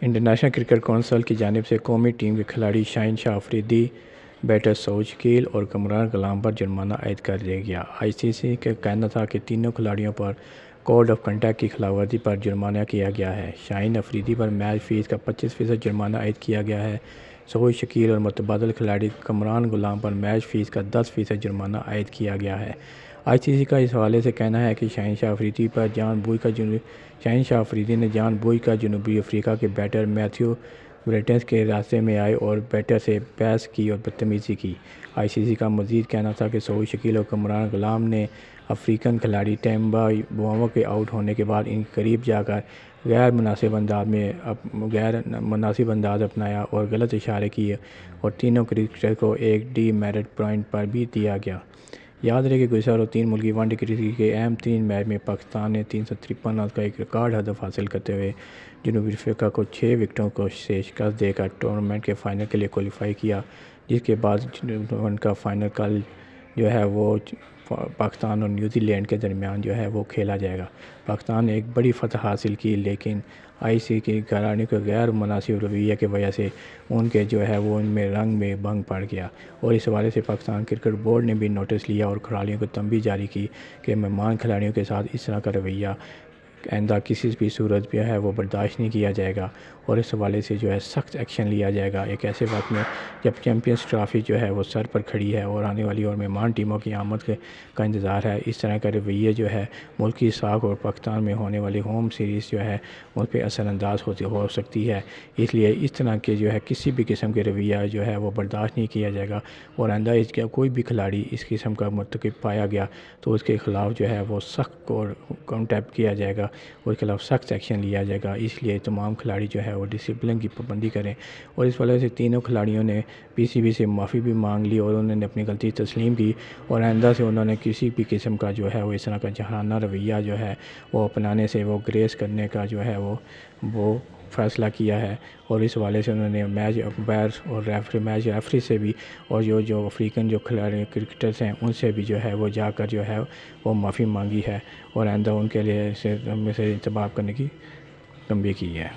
International cricket council کی جانب سے قومی ٹیم کے کھلاڑی شاہین شاہ افریدی، بیٹر سعود شکیل اور کمران غلام پر جرمانہ عائد کر دیا گیا۔ آئی سی سی کا کہنا تھا کہ تینوں کھلاڑیوں پر کوڈ آف کنڈکٹ کی خلاف ورزی پر جرمانہ کیا گیا ہے۔ شاہین افریدی پر میچ فیس کا پچیس فیصد جرمانہ عائد کیا گیا ہے۔ سعود شکیل اور متبادل کھلاڑی کمران غلام پر میچ فیس کا دس فیصد جرمانہ عائد کیا گیا ہے۔ آئی سی سی کا اس حوالے سے کہنا ہے کہ شاہین شاہ افریدی پر جان بوجھ کا شاہین شاہ افریدی نے جان بوجھ کا جنوبی افریقہ کے بیٹر میتھیو بریٹنس کے راستے میں آئے اور بیٹر سے بحث کی اور بدتمیزی کی۔ آئی سی سی کا مزید کہنا تھا کہ سعود شکیل اور کمران غلام نے افریقن کھلاڑی ٹیمبا بواوا کے آؤٹ ہونے کے بعد ان کے قریب جا کر غیر مناسب انداز میں غیر مناسب انداز اپنایا اور غلط اشارے کیے اور تینوں کرکٹر کو ایک ڈی میرٹ پوائنٹ پر بھی دیا گیا۔ یاد رہے کہ گزشتہ اور تین ملکی ون ڈے کرکٹ کے اہم تین میچ میں پاکستان نے تین سو ترپن رنز کا ایک ریکارڈ ہدف حاصل کرتے ہوئے جنوبی افریقہ کو چھ وکٹوں کو سے شکست دے کر ٹورنامنٹ کے فائنل کے لیے کوالیفائی کیا، جس کے بعد ان کا فائنل کل جو ہے وہ پاکستان اور نیوزی لینڈ کے درمیان جو ہے وہ کھیلا جائے گا۔ پاکستان نے ایک بڑی فتح حاصل کی، لیکن آئی سی کی گھرانے کے غیر مناسب رویہ کی وجہ سے ان کے جو ہے وہ ان میں رنگ میں بھنگ پڑ گیا۔ اور اس حوالے سے پاکستان کرکٹ بورڈ نے بھی نوٹس لیا اور کھلاڑیوں کو تنبی جاری کی کہ مہمان کھلاڑیوں کے ساتھ اس طرح کا رویہ آئندہ کسی بھی صورت جو ہے وہ برداشت نہیں کیا جائے گا اور اس حوالے سے جو ہے سخت ایکشن لیا جائے گا۔ ایک ایسے وقت میں جب چیمپئنس ٹرافی جو ہے وہ سر پر کھڑی ہے اور آنے والی اور مہمان ٹیموں کی آمد کے کا انتظار ہے، اس طرح کا رویہ جو ہے ملکی ساکھ اور پاکستان میں ہونے والی ہوم سیریز جو ہے ان پہ اثر انداز ہوتی ہو سکتی ہے۔ اس لیے اس طرح کے جو ہے کسی بھی قسم کے رویہ جو ہے وہ برداشت نہیں کیا جائے گا اور آئندہ اس کا کوئی بھی کھلاڑی اس قسم کا مرتکب پایا گیا تو اس کے خلاف جو ہے وہ سخت اور کانٹیکٹ کیا جائے گا۔ اس کے خلاف سخت ایکشن لیا جائے گا۔ اس لیے تمام کھلاڑی جو ہے وہ ڈسپلن کی پابندی کریں۔ اور اس وجہ سے تینوں کھلاڑیوں نے پی سی بی سے معافی بھی مانگ لی اور انہوں نے اپنی غلطی تسلیم کی اور آئندہ سے انہوں نے کسی بھی قسم کا جو ہے وہ اس طرح کا جہانہ رویہ جو ہے وہ اپنانے سے وہ گریس کرنے کا جو ہے وہ وہ فیصلہ کیا ہے اور اس حوالے سے انہوں نے میچ امپائر اور ریفری، میچ ریفری سے بھی اور جو جو افریقن جو کھلاڑی کرکٹرس ہیں ان سے بھی جو ہے وہ جا کر جو ہے وہ معافی مانگی ہے اور آئندہ ان کے لیے سے انتباہ کرنے کی تنبیہ کی ہے۔